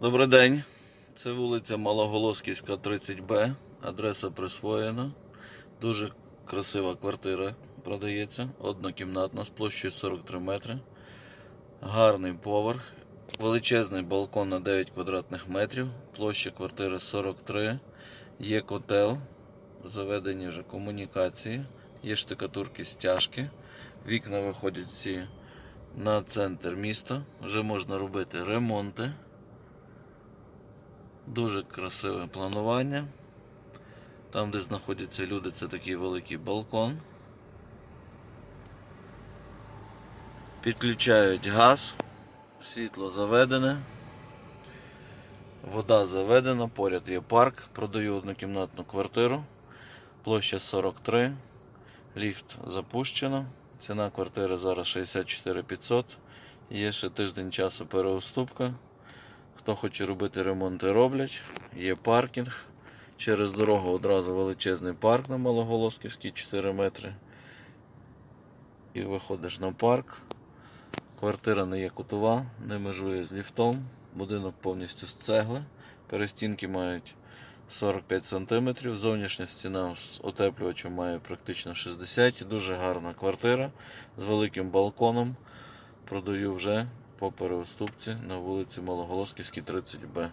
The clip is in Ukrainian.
Добрий день. Це вулиця Малоголосківська, 30Б. Адреса присвоєна. Дуже красива квартира продається. Однокімнатна з площею 43 метри. Гарний поверх. Величезний балкон на 9 квадратних метрів. Площа квартири 43. Є котел. Заведені вже комунікації. Є штукатурки стяжки. Вікна виходять всі на центр міста. Вже можна робити ремонти. Дуже красиве планування. Там, де знаходяться люди, це такий великий балкон. Підключають газ, світло заведене, вода заведена, поряд є парк. Продаю однокімнатну квартиру. Площа 43, ліфт запущено. Ціна квартири зараз 64 500. Є ще тиждень часу переуступка. Хто хоче робити ремонти, роблять. Є паркінг. Через дорогу одразу величезний парк на Малоголосківській 4 метри. І виходиш на парк. Квартира не є кутова, не межує з ліфтом. Будинок повністю з цегли. Перестінки мають 45 см. Зовнішня стіна з утеплювачем має практично 60 Дуже гарна квартира з великим балконом. Продаю вже по переуступці на вулиці Малоголосківській, 30Б.